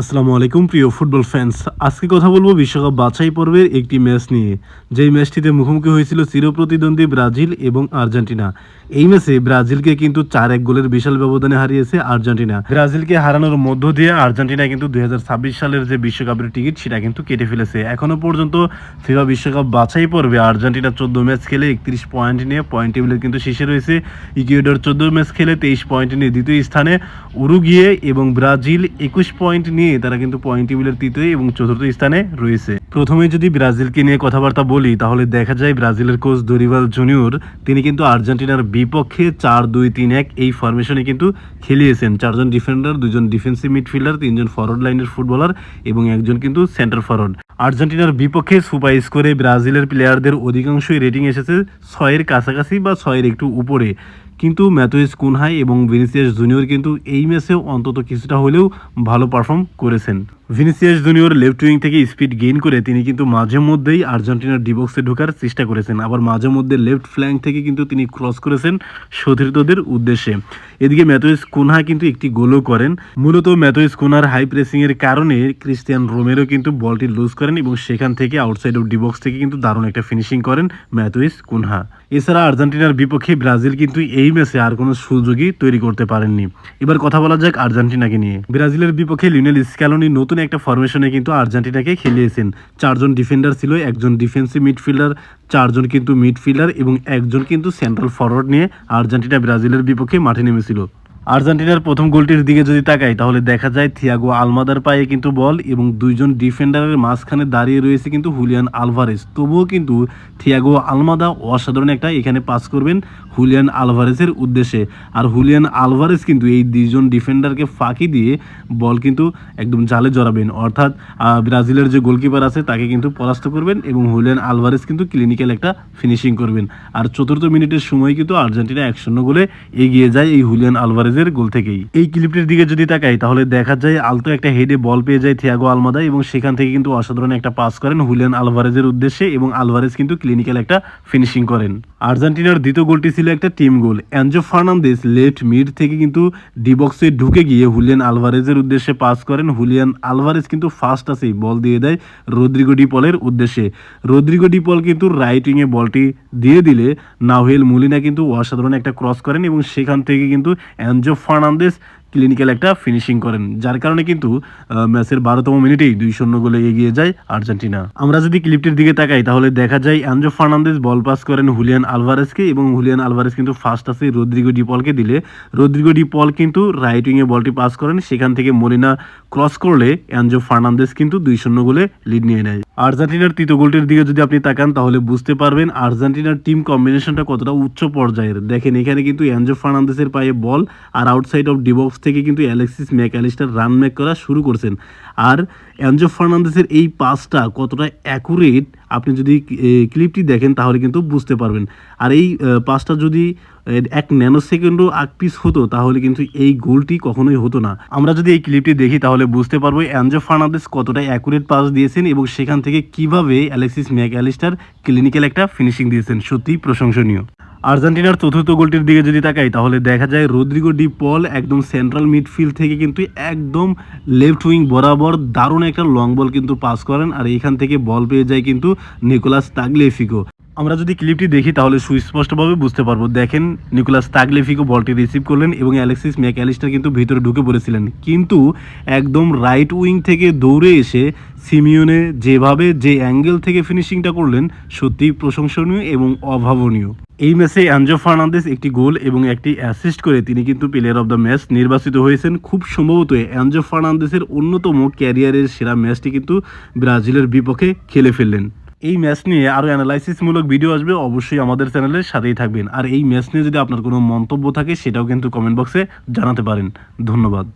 আসসালামু আলাইকুম, প্রিয় ফুটবল ফ্যান্স আজকে কথা বলব বিশ্বকাপ বাছাই পর্বের একটি ম্যাচ নিয়ে। যেই ম্যাচটিতে মুখোমুখি হয়েছিল চিরপ্রতিদ্বন্দ্বী ব্রাজিল এবং আর্জেন্টিনা। এই ম্যাচে ব্রাজিলকে কিন্তু চার এক গোলের বিশাল ব্যবধানে হারিয়েছে আর্জেন্টিনা। ব্রাজিলকে হারানোর মধ্য দিয়ে আর্জেন্টিনা কিন্তু দুই হাজার ছাব্বিশ সালের যে বিশ্বকাপের টিকিট, সেটা কিন্তু কেটে ফেলেছে। এখনও পর্যন্ত ফিফা বিশ্বকাপ বাছাই পর্বে আর্জেন্টিনা চোদ্দ ম্যাচ খেলে একত্রিশ পয়েন্ট নিয়ে পয়েন্ট টেবিলের কিন্তু শীর্ষে রয়েছে। ইকুয়েডর চোদ্দ ম্যাচ খেলে তেইশ পয়েন্ট নিয়ে দ্বিতীয় স্থানে উরুগিয়ে এবং ব্রাজিল একুশ পয়েন্ট নিয়ে তারা কিন্তু পয়েন্ট টেবিলের তৃতীয় এবং চতুর্থ স্থানে রয়েছে। প্রথমে যদি ব্রাজিলকে নিয়ে কথাবার্তা বলি, তাহলে দেখা যায় ব্রাজিলের কোচ দরিবাল জুনিয়র, তিনি কিন্তু আর্জেন্টিনার বিপক্ষে চার দুই তিন এক এই ফরমেশনে কিন্তু খেলিয়েছেন। চারজন ডিফেন্ডার দুজন ডিফেন্সিভ মিডফিল্ডার তিনজন ফরওয়ার্ড লাইনের ফুটবলার এবং একজন কিন্তু সেন্টার ফরওয়ার্ড আর্জেন্টিনার বিপক্ষে সুপার স্কোরে ব্রাজিলের প্লেয়ারদের অধিকাংশই রেটিং এসেছে ছয়ের কাছাকাছি বা ছয়ের একটু উপরে। কিন্তু ম্যাথুইস কুনহাই এবং ভিনিসিয়াস জুনিয়র কিন্তু এই ম্যাচেও অন্তত কিছুটা হলেও ভালো পারফর্ম করেছেন। ভিনিসিয়াস জুনিয়র লেফট উইং থেকে স্পিড গেইন করে তিনি কিন্তু মাঝে মধ্যেই আর্জেন্টিনার ডিবক্সে ঢোকার চেষ্টা করেছেন। আবার মাঝে মধ্যে লেফট ফ্ল্যাঙ্ক থেকে কিন্তু তিনি ক্রস করেছেন সতীর্থদের উদ্দেশ্যে। এদিকে ম্যাথুইস কুনহা কিন্তু একটি গোলও করেন। মূলত ম্যাথুইস কুনহার হাই প্রেসিংয়ের কারণে ক্রিস্টিয়ান রোমেরো কিন্তু বলটি লুজ করেন এবং সেখান থেকে আউটসাইড অফ ডিবক্স থেকে কিন্তু দারুণ একটা ফিনিশিং করেন ম্যাথুইস কুনহা। এছাড়া আর্জেন্টিনার বিপক্ষে ব্রাজিল কিন্তু এই ম্যাচে আর কোনো সুযোগই তৈরি করতে পারেননি। এবার কথা বলা যাক আর্জেন্টিনাকে নিয়ে। ব্রাজিলের বিপক্ষে লিওনেল স্ক্যালোনি নতুন একটা ফরমেশনে কিন্তু আর্জেন্টিনাকে খেলিয়েছেন। চারজন ডিফেন্ডার ছিল, একজন ডিফেন্সিভ মিডফিল্ডার চারজন কিন্তু মিডফিল্ডার এবং একজন কিন্তু সেন্ট্রাল ফরওয়ার্ড নিয়ে আর্জেন্টিনা ব্রাজিলের বিপক্ষে মাঠে নেমেছিল। আর্জেন্টিনার প্রথম গোলটির দিকে যদি তাকাই, তাহলে দেখা যায় থিয়াগো আলমাদার পায়ে কিন্তু বল এবং দুইজন ডিফেন্ডারের মাঝখানে দাঁড়িয়ে রয়েছে কিন্তু হুলিয়ান আলভারেজ তবুও কিন্তু থিয়াগো আলমাদা অসাধারণ একটা এখানে পাস করবেন। হুলিয়ান আলভারেজের উদ্দেশ্যে। আর হুলিয়ান আলভারেজ কিন্তু এই দুইজন ডিফেন্ডারকে ফাঁকি দিয়ে বল কিন্তু একদম জালে জড়াবেন। অর্থাৎ ব্রাজিলের যে গোলকিপার আছে তাকে কিন্তু পরাস্ত করবেন এবং হুলিয়ান আলভারেজ কিন্তু ক্লিনিক্যাল একটা ফিনিশিং করবেন। আর চতুর্থ মিনিটের সময় কিন্তু আর্জেন্টিনা এক শূন্য গোলে এগিয়ে যায় এই হুলিয়ান আলভারেজের গোল থেকেই। এই ক্লিপটির দিকে যদি তাকাই, তাহলে দেখা যায় আলতো একটা হেডে বল পেয়ে যায় থিয়াগো আলমাদা এবং সেখান থেকে কিন্তু অসাধারণ একটা পাস করেন হুলিয়ান আলভারেজের উদ্দেশ্যে এবং আলভারেজ কিন্তু ক্লিনিক্যাল একটা ফিনিশিং করেন। আর্জেন্টিনার দ্বিতীয় গোলটি ছিল একটা team goal Enzo Fernandez left mid থেকে কিন্তু ডিবক্সে ঢুকে গিয়ে হুলিয়ান আলভারেজের উদ্দেশ্যে পাস করেন। হুলিয়ান আলভারেজ কিন্তু ফার্স্ট আসেই বল দিয়ে দেয় রদ্রিগো ডিপলের উদ্দেশ্যে। রদ্রিগো ডিপল কিন্তু রাইট উইংয়ে বলটি দিয়ে দিলে নাহেল মুলিনা কিন্তু অসাধারণ একটা ক্রস করেন এবং সেখান থেকে কিন্তু অ্যাঞ্জো ফার্নান্দেস ক্লিনিক্যাল একটা ফিনিশিং করেন, যার কারণে কিন্তু ম্যাচের বারোতম মিনিটেই দুই শূন্য গোলে এগিয়ে যায় আর্জেন্টিনা। আমরা যদি ক্লিপটির দিকে তাকাই, তাহলে দেখা যায় অ্যাঞ্জো ফার্নান্দেস বল পাস করেন হুলিয়ান আলভারেজকে এবং হুলিয়ান আলভারেজ কিন্তু ফার্স্ট আসে রদ্রিগো ডিপলকে দিলে। রদ্রিগো ডিপল কিন্তু রাইট উইংয়ে বলটি পাস করেন, সেখান থেকে মরিনা ক্রস করলে অ্যাঞ্জো ফার্নান্দেস কিন্তু দুই শূন্য গোলে লিড নিয়ে নেয়। আর্জেন্টিনার তৃতীয় গোলটির দিকে যদি আপনি তাকান, তাহলে বুঝতে পারবেন আর্জেন্টিনার টিম কম্বিনেশনটা কতটা উচ্চ পর্যায়ের। দেখেন, এখানে কিন্তু অ্যাঞ্জো ফার্নান্দেসের পায়ে বল আর আউটসাইড অফ ডিবক্স থেকে কিন্তু অ্যালেক্সিস ম্যাকালিস্টার রান মেক করা শুরু করছেন। আর অ্যাঞ্জো ফার্নান্দেসের এই পাসটা কতটা অ্যাকুরেট আপনি যদি ক্লিপটি দেখেন তাহলে কিন্তু বুঝতে পারবেন। আর এই পাসটা যদি এক ন্যানো সেকেন্ডও আগ পিস হতো, তাহলে কিন্তু এই গোলটি কখনোই হতো না। আমরা যদি এই ক্লিপটি দেখি তাহলে বুঝতে পারব অ্যাঞ্জো ফার্নান্দেস কতটা অ্যাকুরেট পাস দিয়েছেন এবং সেখান থেকে কীভাবে অ্যালেক্সিস ম্যাকঅ্যালিস্টার ক্লিনিক্যাল একটা ফিনিশিং দিয়েছেন। সত্যিই প্রশংসনীয়। আর্জেন্টিনার চতুর্থ গোলটির দিকে যদি তাকাই, তাহলে দেখা যায় রদ্রিগো ডি পল একদম সেন্ট্রাল মিডফিল্ড থেকে কিন্তু একদম লেফট উইং বরাবর দারুণ একটা লং বল কিন্তু পাস করেন। আর এখান থেকে বল পেয়ে যায় কিন্তু নিকোলাস তাগলেফিকো আমরা যদি ক্লিপটি দেখি, তাহলে সুস্পষ্টভাবে বুঝতে পারব। দেখেন, নিকোলাস তাগলেফিকো বলটি রিসিভ করলেন এবং অ্যালেক্সিস ম্যাকঅ্যালিস্টার কিন্তু ভিতরে ঢুকে পড়েছিলেন। কিন্তু একদম রাইট উইং থেকে দৌড়ে এসে সিমিওনে যেভাবে যে অ্যাঙ্গেল থেকে ফিনিশিংটা করলেন, সত্যিই প্রশংসনীয় এবং অভাবনীয়। এই ম্যাচে অ্যাঞ্জো ফার্নান্দেস একটি গোল এবং একটি অ্যাসিস্ট করে তিনি কিন্তু প্লেয়ার অফ দ্য ম্যাচ নির্বাচিত হয়েছেন। খুব সম্ভবত অ্যাঞ্জো ফার্নান্দেসের অন্যতম ক্যারিয়ারের সেরা ম্যাচটি কিন্তু ব্রাজিলের বিপক্ষে খেলে ফেললেন। এই ম্যাচ নিয়ে আরও অ্যানালাইসিসমূলক ভিডিও আসবে, অবশ্যই আমাদের চ্যানেলের সাথেই থাকবেন। আর এই ম্যাচ নিয়ে যদি আপনার কোনো মন্তব্য থাকে, সেটাও কিন্তু কমেন্ট বক্সে জানাতে পারেন। ধন্যবাদ।